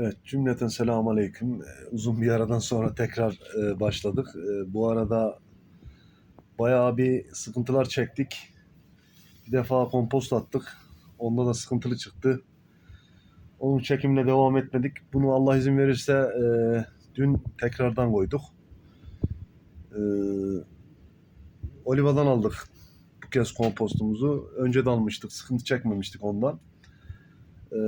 Evet, cümleten selamun aleyküm. Ee, Uzun bir aradan sonra tekrar e, başladık. E, bu arada bayağı bir sıkıntılar çektik. Bir defa kompost attık. Onda da sıkıntılı çıktı. Onun çekimine devam etmedik. Bunu Allah izin verirse e, dün tekrardan koyduk. E, Oliva'dan aldık bu kez kompostumuzu. Önce de almıştık, sıkıntı çekmemiştik ondan. E,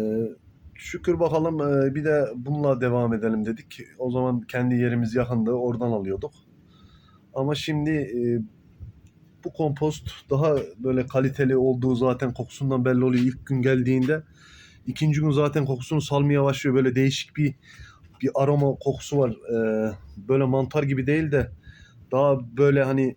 Şükür bakalım e, bir de bununla devam edelim dedik. O zaman kendi yerimiz yakındı oradan alıyorduk. Ama şimdi e, bu kompost daha böyle kaliteli olduğu zaten kokusundan belli oluyor ilk gün geldiğinde. İkinci gün zaten kokusunu salmaya başlıyor. Böyle değişik bir bir aroma kokusu var. E, böyle mantar gibi değil de daha böyle hani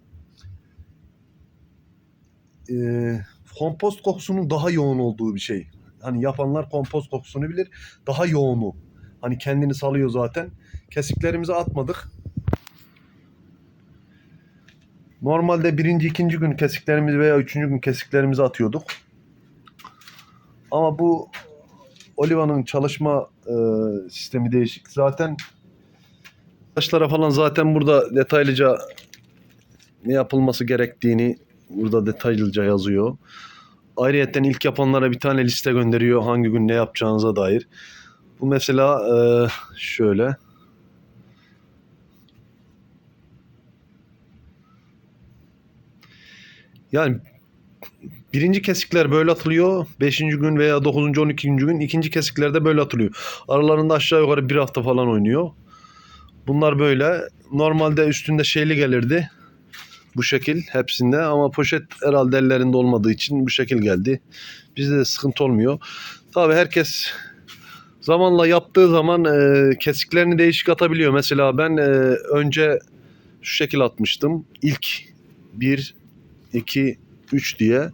kompost kokusunun daha yoğun olduğu bir şey. Hani yapanlar kompost kokusunu bilir. Daha yoğunu. Hani kendini salıyor zaten. Kesiklerimizi atmadık. Normalde birinci, ikinci gün kesiklerimizi veya üçüncü gün kesiklerimizi atıyorduk. Ama bu Oliva'nın çalışma e, sistemi değişik. Zaten taşlara falan zaten burada detaylıca ne yapılması gerektiğini burada detaylıca yazıyor. Ayrıyeten ilk yapanlara bir tane liste gönderiyor hangi gün ne yapacağınıza dair. Bu mesela e, şöyle. Yani birinci kesikler böyle atılıyor. Beşinci gün veya dokuzuncu, on ikinci gün. ikinci kesiklerde böyle atılıyor. Aralarında aşağı yukarı bir hafta falan oynuyor. Bunlar böyle. Normalde üstünde şeyli gelirdi bu şekil hepsinde ama poşet herhalde ellerinde olmadığı için bu şekil geldi. Bizde de sıkıntı olmuyor. Tabi herkes zamanla yaptığı zaman e, kesiklerini değişik atabiliyor. Mesela ben e, önce şu şekil atmıştım. İlk 1, 2, 3 diye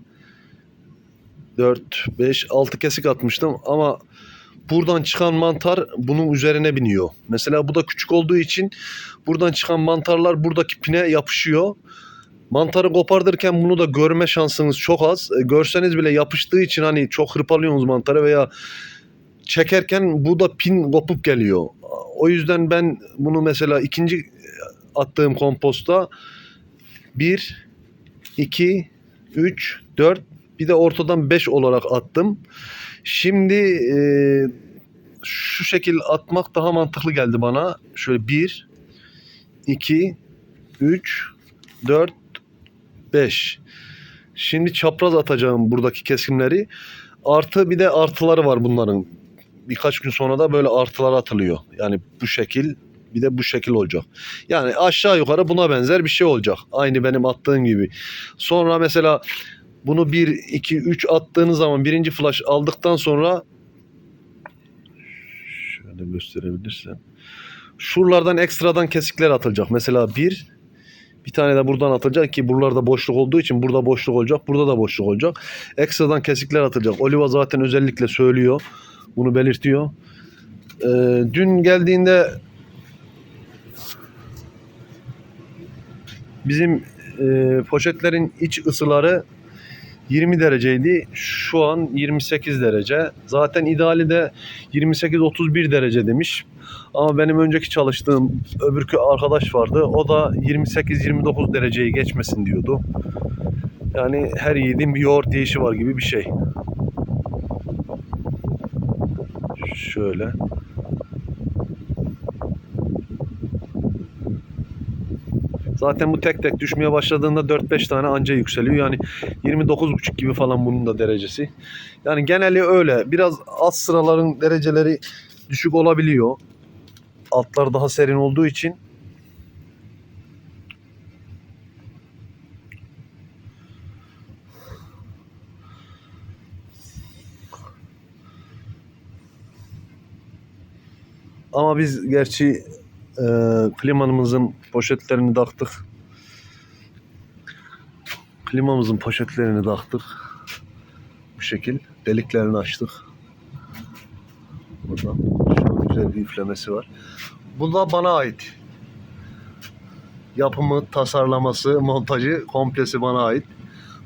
4, 5, 6 kesik atmıştım ama buradan çıkan mantar bunun üzerine biniyor. Mesela bu da küçük olduğu için buradan çıkan mantarlar buradaki pine yapışıyor. Mantarı kopardırken bunu da görme şansınız çok az. E, görseniz bile yapıştığı için hani çok hırpalıyorsunuz mantarı veya çekerken bu da pin kopup geliyor. O yüzden ben bunu mesela ikinci attığım komposta 1, 2, 3, 4 bir de ortadan 5 olarak attım. Şimdi e, şu şekil atmak daha mantıklı geldi bana. Şöyle 1, 2, 3, 4, 5. Şimdi çapraz atacağım buradaki kesimleri. Artı bir de artıları var bunların. Birkaç gün sonra da böyle artılar atılıyor. Yani bu şekil bir de bu şekil olacak. Yani aşağı yukarı buna benzer bir şey olacak. Aynı benim attığım gibi. Sonra mesela bunu 1, 2, 3 attığınız zaman birinci flash aldıktan sonra şöyle gösterebilirsem şuralardan ekstradan kesikler atılacak. Mesela 1 bir tane de buradan atılacak ki buralarda boşluk olduğu için burada boşluk olacak. Burada da boşluk olacak. Ekstradan kesikler atılacak. Oliva zaten özellikle söylüyor. Bunu belirtiyor. Ee, dün geldiğinde bizim e, poşetlerin iç ısıları 20 dereceydi. Şu an 28 derece. Zaten ideali de 28-31 derece demiş. Ama benim önceki çalıştığım öbürkü arkadaş vardı. O da 28-29 dereceyi geçmesin diyordu. Yani her yiğidin bir yoğurt yiyişi var gibi bir şey. Şöyle. Zaten bu tek tek düşmeye başladığında 4-5 tane anca yükseliyor. Yani 29,5 gibi falan bunun da derecesi. Yani geneli öyle. Biraz alt sıraların dereceleri düşük olabiliyor. Altlar daha serin olduğu için. Ama biz gerçi e, klimanımızın poşetlerini taktık. Klimamızın poşetlerini taktık. Bu şekil. Deliklerini açtık. Burada şöyle güzel bir üflemesi var. Bu da bana ait. Yapımı, tasarlaması, montajı komplesi bana ait.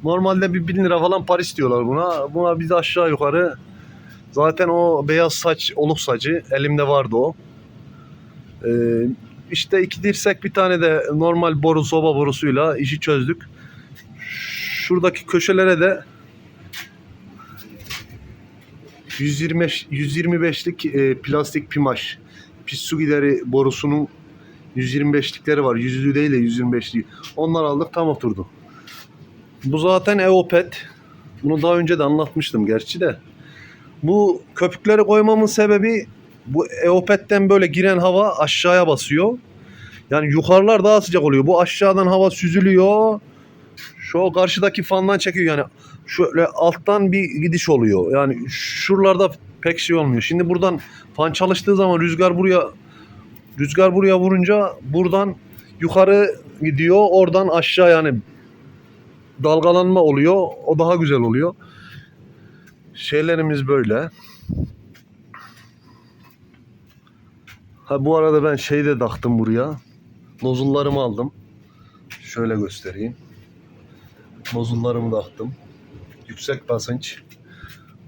Normalde bir bin lira falan Paris diyorlar buna. Buna biz aşağı yukarı Zaten o beyaz saç, oluk sacı elimde vardı o. Ee, işte iki dirsek bir tane de normal boru soba borusuyla işi çözdük. Şuradaki köşelere de 125 125'lik e, plastik pimaj pis su gideri borusunun 125'likleri var. Yüzlü değil de 125'li. Onlar aldık tam oturdu. Bu zaten Eopet. Bunu daha önce de anlatmıştım gerçi de. Bu köpükleri koymamın sebebi bu Eopet'ten böyle giren hava aşağıya basıyor. Yani yukarılar daha sıcak oluyor. Bu aşağıdan hava süzülüyor. Şu karşıdaki fandan çekiyor yani. Şöyle alttan bir gidiş oluyor. Yani şuralarda pek şey olmuyor. Şimdi buradan fan çalıştığı zaman rüzgar buraya rüzgar buraya vurunca buradan yukarı gidiyor. Oradan aşağı yani dalgalanma oluyor. O daha güzel oluyor. Şeylerimiz böyle. Ha bu arada ben şey de taktım buraya. Nozullarımı aldım. Şöyle göstereyim. Nozullarımı taktım. Yüksek basınç.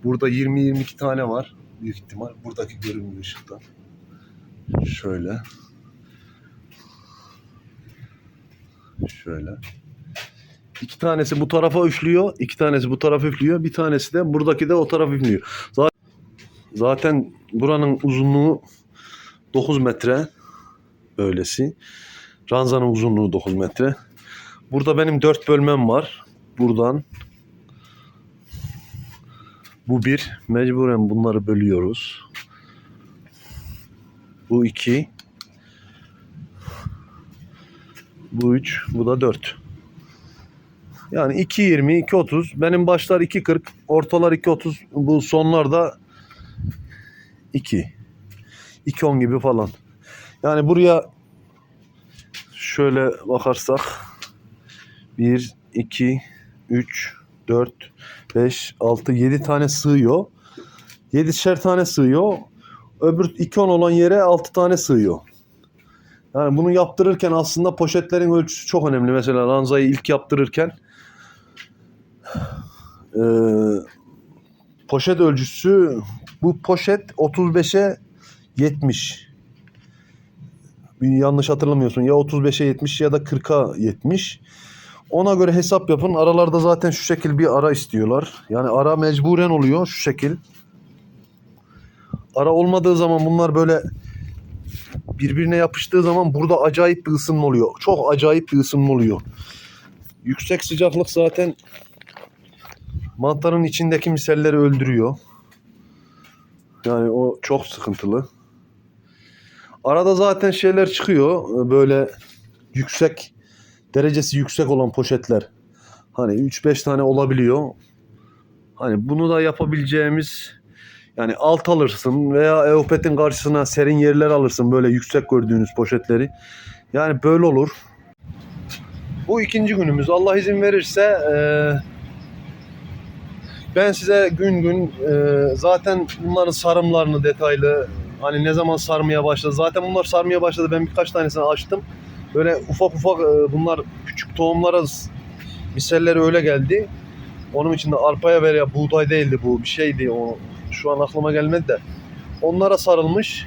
Burada 20-22 tane var. Büyük ihtimal. Buradaki görünmüyor ışıktan. Şöyle. Şöyle. İki tanesi bu tarafa üflüyor. iki tanesi bu tarafa üflüyor. Bir tanesi de buradaki de o tarafa üflüyor. Zaten, buranın uzunluğu 9 metre. Böylesi. Ranzanın uzunluğu 9 metre. Burada benim 4 bölmem var. Buradan bu bir. Mecburen bunları bölüyoruz. Bu iki. Bu üç. Bu da dört. Yani 2.20, 2.30. Benim başlar 2.40. Ortalar 2.30. Bu sonlar da 2. 2.10 gibi falan. Yani buraya şöyle bakarsak 1, 2, 3, 4, 5, 6, 7 tane sığıyor. 7'şer tane sığıyor. Öbür 2.10 olan yere 6 tane sığıyor. Yani bunu yaptırırken aslında poşetlerin ölçüsü çok önemli. Mesela ranzayı ilk yaptırırken eee, poşet ölçüsü bu poşet 35'e 70. Bir yanlış hatırlamıyorsun. Ya 35'e 70 ya da 40'a 70. Ona göre hesap yapın. Aralarda zaten şu şekil bir ara istiyorlar. Yani ara mecburen oluyor şu şekil. Ara olmadığı zaman bunlar böyle birbirine yapıştığı zaman burada acayip bir ısınma oluyor. Çok acayip bir ısınma oluyor. Yüksek sıcaklık zaten mantarın içindeki miselleri öldürüyor. Yani o çok sıkıntılı. Arada zaten şeyler çıkıyor. Böyle yüksek derecesi yüksek olan poşetler. Hani 3-5 tane olabiliyor. Hani bunu da yapabileceğimiz yani alt alırsın veya Eopet'in karşısına serin yerler alırsın böyle yüksek gördüğünüz poşetleri. Yani böyle olur. Bu ikinci günümüz. Allah izin verirse eee, ben size gün gün eee, zaten bunların sarımlarını detaylı hani ne zaman sarmaya başladı. Zaten bunlar sarmaya başladı. Ben birkaç tanesini açtım. Böyle ufak ufak eee, bunlar küçük tohumlara miselleri öyle geldi. Onun için de arpaya veya buğday değildi bu bir şeydi o şu an aklıma gelmedi de. Onlara sarılmış.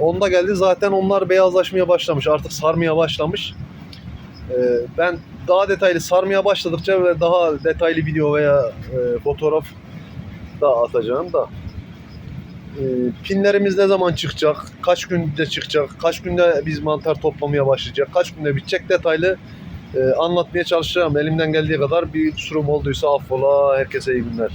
Onda geldi zaten onlar beyazlaşmaya başlamış. Artık sarmaya başlamış. Ee, ben daha detaylı sarmaya başladıkça ve daha detaylı video veya e, fotoğraf da atacağım da. Ee, pinlerimiz ne zaman çıkacak? Kaç günde çıkacak? Kaç günde biz mantar toplamaya başlayacak? Kaç günde bitecek? Detaylı e, anlatmaya çalışacağım. Elimden geldiği kadar bir kusurum olduysa affola. Herkese iyi günler.